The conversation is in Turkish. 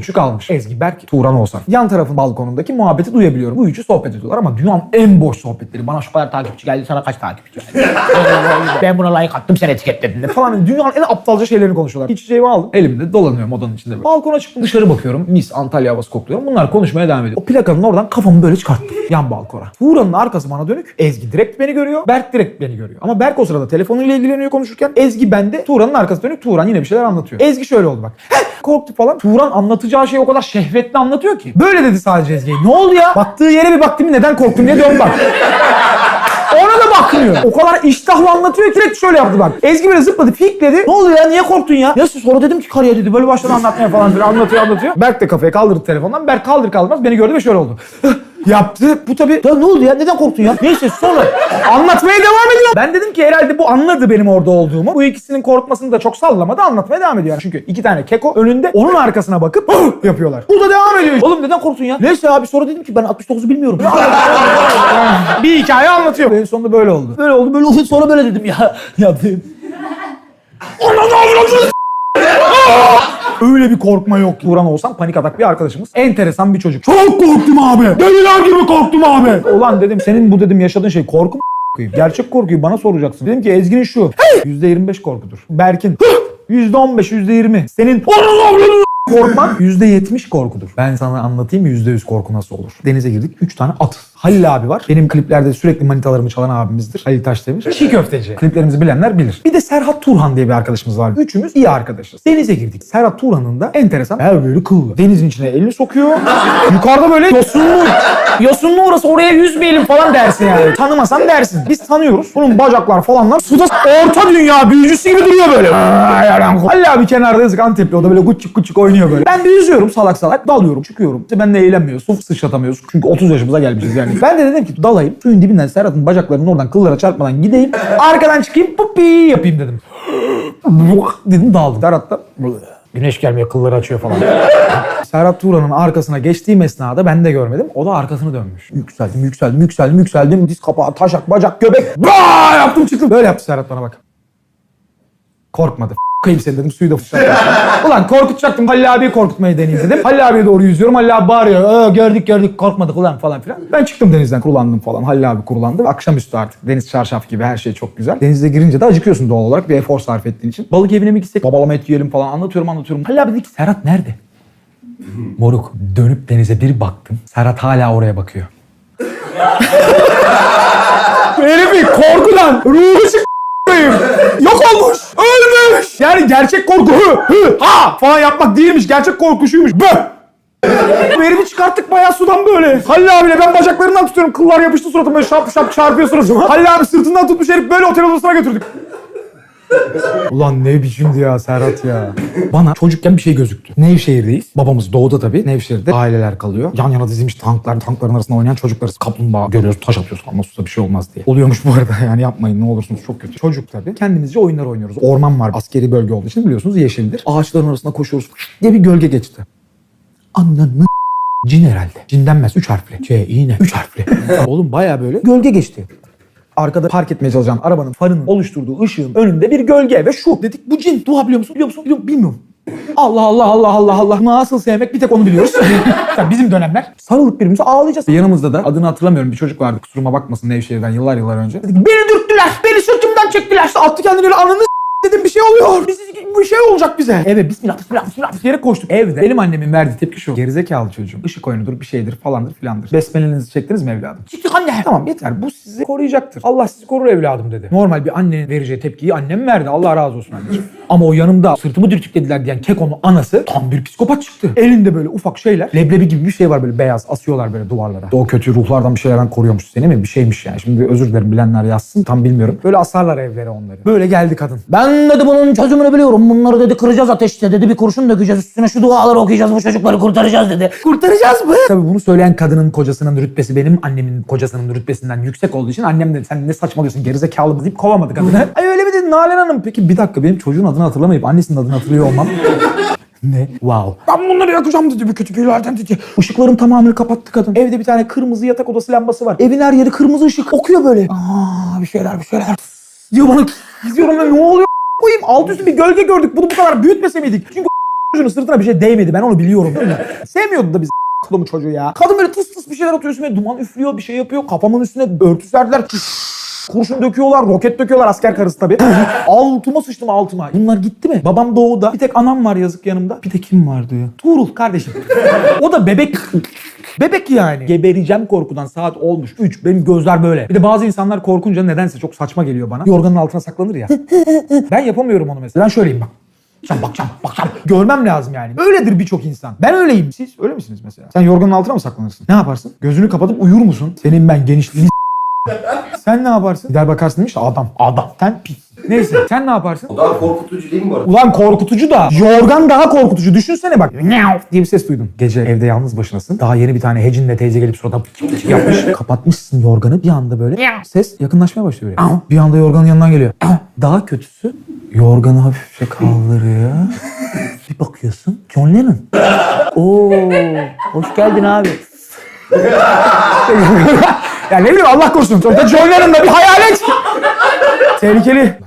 Küçük almış. Ezgi Berk, Turan Oğuzhan. Yan tarafın balkonundaki muhabbeti duyabiliyorum. Bu üçü sohbet ediyorlar ama dünyanın en boş sohbetleri. Bana şu kadar takipçi geldi, sana kaç takipçi geldi? ben buna like attım, sen etiketledin de falan. Dünyanın en aptalca şeylerini konuşuyorlar. İçeceğimi aldım. Elimde dolanıyorum odanın içinde. Böyle. Balkona çıktım, dışarı bakıyorum. Mis, Antalya havası kokluyorum. Bunlar konuşmaya devam ediyor. O plakanın oradan kafamı böyle çıkarttım. Yan balkona. Turan'ın arkası bana dönük. Ezgi direkt beni görüyor. Berk direkt beni görüyor. Ama Berk o sırada telefonuyla ilgileniyor konuşurken. Ezgi bende. Turan'ın arkası dönük. Turan yine bir şeyler anlatıyor. Ezgi şöyle oldu bak. Heh, korktu falan. Turan anlatacağı şeyi o kadar şehvetli anlatıyor ki. Böyle dedi sadece Ezgi'ye. Ne oldu ya? Baktığı yere bir baktım neden korktun diye dön bak. Ona da bakmıyor. O kadar iştahla anlatıyor ki direkt şöyle yaptı bak. Ezgi böyle zıpladı, fikledi. Ne oluyor ya? Niye korktun ya? Ya sonra dedim ki karıya dedi. Böyle başladı anlatmaya falan. Böyle anlatıyor anlatıyor. Berk de kafaya kaldırdı telefondan. Berk kaldır kaldırmaz beni gördü ve şöyle oldu. Yaptı. Bu tabii. Ya ne oldu ya? Neden korktun ya? Neyse sonra anlatmaya devam ediyor. Ben dedim ki herhalde bu anladı benim orada olduğumu. Bu ikisinin korkmasını da çok sallamadı. Anlatmaya devam ediyor. Çünkü iki tane keko önünde onun arkasına bakıp yapıyorlar. Bu da devam ediyor. Oğlum neden korktun ya? Neyse abi sonra dedim ki ben 69'u bilmiyorum. bir hikaye anlatıyor. En sonunda böyle oldu. Böyle oldu böyle oldu sonra böyle dedim ya. Yapayım. Öyle bir korkma yok. Turan olsam panik atak bir arkadaşımız. Enteresan bir çocuk. Çok korktum abi. Deliler gibi korktum abi. Ulan dedim senin bu dedim yaşadığın şey korku mu a**ayım? Gerçek korkuyu bana soracaksın. Dedim ki Ezgi'nin şu. %25 korkudur. Berk'in %15, %20. Senin korkman %70 korkudur. Ben sana anlatayım %100 korku nasıl olur. Denize girdik. 3 tane at. Halil abi var. Benim kliplerde sürekli manitalarımı çalan abimizdir. Halil Taşdemir. Çiğ köfteci. Kliplerimizi bilenler bilir. Bir de Serhat Turhan diye bir arkadaşımız var. Üçümüz iyi arkadaşız. Denize girdik. Serhat Turhan'ın da enteresan. Her böyle kıllı. Denizin içine elini sokuyor. Yukarıda böyle yosunlu. Yosunlu orası oraya yüzmeyelim falan dersin yani. Tanımasam dersin. Biz tanıyoruz. Bunun bacaklar falanlar suda orta dünya büyücüsü gibi duruyor böyle. Halil abi kenarda yazık Antepli o da böyle guççuk guççuk oynuyor böyle. Ben de yüzüyorum salak salak dalıyorum çıkıyorum. İşte ben de eğlenmiyoruz. Su sıçratamıyoruz. Çünkü 30 yaşımıza gelmişiz yani. Ben de dedim ki dalayım. Suyun dibinden Serhat'ın bacaklarının oradan kıllara çarpmadan gideyim. Arkadan çıkayım pupi yapayım dedim. dedim daldım. Serhat da Güneş gelmiyor kılları açıyor falan. Serhat Turan'ın arkasına geçtiğim esnada ben de görmedim. O da arkasını dönmüş. Yükseldim, yükseldim, yükseldim, yükseldim. Diz kapağı, taşak, bacak, göbek. Baa yaptım çıktım. Böyle yaptı Serhat bana bak. Korkmadı. Kayıp seni dedim suyu da fışlattım. ulan korkutacaktım Halil abiyi korkutmayı deneyeyim dedim. Halil abiye doğru yüzüyorum. Halil abi bağırıyor. "Ee, gördük gördük korkmadık ulan falan filan. Ben çıktım denizden kurulandım falan. Halil abi kurulandı. Akşamüstü artık deniz çarşaf gibi her şey çok güzel. Denize girince de acıkıyorsun doğal olarak bir efor sarf ettiğin için. Balık evine mi gitsek babalama et yiyelim falan anlatıyorum anlatıyorum. Halil abi dedi ki Serhat nerede? Moruk dönüp denize bir baktım. Serhat hala oraya bakıyor. Herifin korkudan ruhu çık. Yani gerçek korku hı hı ha falan yapmak değilmiş. Gerçek korku şuymuş. Bö. Bu herifi çıkarttık bayağı sudan böyle. Halil abiyle ben bacaklarından tutuyorum. Kıllar yapıştı suratıma şap şap çarpıyor suratıma. Halil abi sırtından tutmuş herif böyle otel odasına götürdük. Ulan ne biçimdi ya Serhat ya. Bana çocukken bir şey gözüktü. Nevşehir'deyiz. Babamız doğuda tabii. Nevşehir'de aileler kalıyor. Yan yana dizilmiş tanklar, tankların arasında oynayan çocuklarız. Kaplumbağa görüyoruz, taş atıyoruz falan. Nasılsa bir şey olmaz diye. Oluyormuş bu arada yani yapmayın ne olursunuz çok kötü. Çocuk tabii. Kendimizce oyunlar oynuyoruz. Orman var. Askeri bölge olduğu için biliyorsunuz yeşildir. Ağaçların arasında koşuyoruz diye bir gölge geçti. Ananı Cin herhalde. Cin denmez. Üç harfli. C, İ, ne? Üç harfli. Oğlum baya böyle gölge geçti. Arkada park etmeye çalışan arabanın farının oluşturduğu ışığın önünde bir gölge ve şu dedik bu cin. Dua biliyor musun? Biliyor musun? Biliyor, bilmiyorum. Allah Allah Allah Allah Allah. Nasıl sevmek bir tek onu biliyoruz. Bizim dönemler. Sarılıp birbirimize ağlayacağız. Yanımızda da adını hatırlamıyorum bir çocuk vardı. Kusuruma bakmasın Nevşehir'den yıllar yıllar önce. Dedik, beni dürttüler. Beni sırtımdan çektiler. İşte attı kendini böyle ananı dedim bir şey oluyor. Biz, bir şey olacak bize. Eve bismillah bismillah bismillah yere koştuk. Evde benim annemin verdiği tepki şu. Gerizekalı çocuğum. Işık oyunudur bir şeydir falandır filandır. Besmelenizi çektiniz mi evladım? Çektik anne. Tamam yeter bu sizi koruyacaktır. Allah sizi korur evladım dedi. Normal bir annenin vereceği tepkiyi annem verdi. Allah razı olsun anneciğim. Ama o yanımda sırtımı dürtüklediler diyen kekonun anası tam bir psikopat çıktı. Elinde böyle ufak şeyler. Leblebi gibi bir şey var böyle beyaz. Asıyorlar böyle duvarlara. O kötü ruhlardan bir şeylerden koruyormuş seni mi? Bir şeymiş yani. Şimdi özür dilerim bilenler yazsın. Tam bilmiyorum. Böyle asarlar evlere onları. Böyle geldi kadın. Ben dedi bunun çözümünü biliyorum. Bunları dedi kıracağız ateşte dedi. Bir kurşun dökeceğiz. Üstüne şu duaları okuyacağız. Bu çocukları kurtaracağız dedi. Kurtaracağız mı? Tabii bunu söyleyen kadının kocasının rütbesi benim annemin kocasının rütbesinden yüksek olduğu için annem de sen ne saçmalıyorsun gerizekalı mı deyip kovamadı kadını. Ay öyle mi dedi Nalan Hanım? Peki bir dakika benim çocuğun adını hatırlamayıp annesinin adını hatırlıyor olmam. Ne? Wow. Ben bunları yakacağım dedi bir kötü büyülerden dedi. Işıkların tamamını kapattı kadın. Evde bir tane kırmızı yatak odası lambası var. Evin her yeri kırmızı ışık. Okuyor böyle. Aa bir şeyler bir şeyler. Diyor bana. Diyorum ben ne oluyor? Koyayım alt üstü bir gölge gördük. Bunu bu kadar büyütmese miydik? Çünkü çocuğun sırtına bir şey değmedi. Ben onu biliyorum. değil mi? Sevmiyordu da biz çocuğu ya. Kadın böyle tıs tıs bir şeyler atıyor üstüme. Duman üflüyor bir şey yapıyor. Kafamın üstüne örtü serdiler. Kurşun döküyorlar, roket döküyorlar asker karısı tabii. altıma sıçtım altıma. Bunlar gitti mi? Babam doğuda. Bir tek anam var yazık yanımda. Bir tek kim var diyor. Tuğrul kardeşim. o da bebek. Bebek yani. Gebereceğim korkudan saat olmuş. 3. Benim gözler böyle. Bir de bazı insanlar korkunca nedense çok saçma geliyor bana. Yorganın altına saklanır ya. ben yapamıyorum onu mesela. Ben şöyleyim bak. Sen bakacağım, bakacağım. Görmem lazım yani. Öyledir birçok insan. Ben öyleyim. Siz öyle misiniz mesela? Sen yorganın altına mı saklanırsın? Ne yaparsın? Gözünü kapatıp uyur musun? Senin ben genişliğini Sen ne yaparsın? Gider bakarsın demiş adam. Adam. Sen pis. Neyse sen ne yaparsın? O daha korkutucu değil mi bu arada? Ulan korkutucu da yorgan daha korkutucu. Düşünsene bak. Miau diye bir ses duydun. Gece evde yalnız başınasın. Daha yeni bir tane hecinle teyze gelip surata yapmış. Kapatmışsın yorganı bir anda böyle. Ses yakınlaşmaya başlıyor. böyle. Bir anda yorganın yanından geliyor. Daha kötüsü yorganı hafifçe kaldırıyor. bir bakıyorsun. John Lennon. Oo, hoş geldin abi. ya ne bileyim Allah korusun. Orada John Lennon'da bir hayalet. Tehlikeli.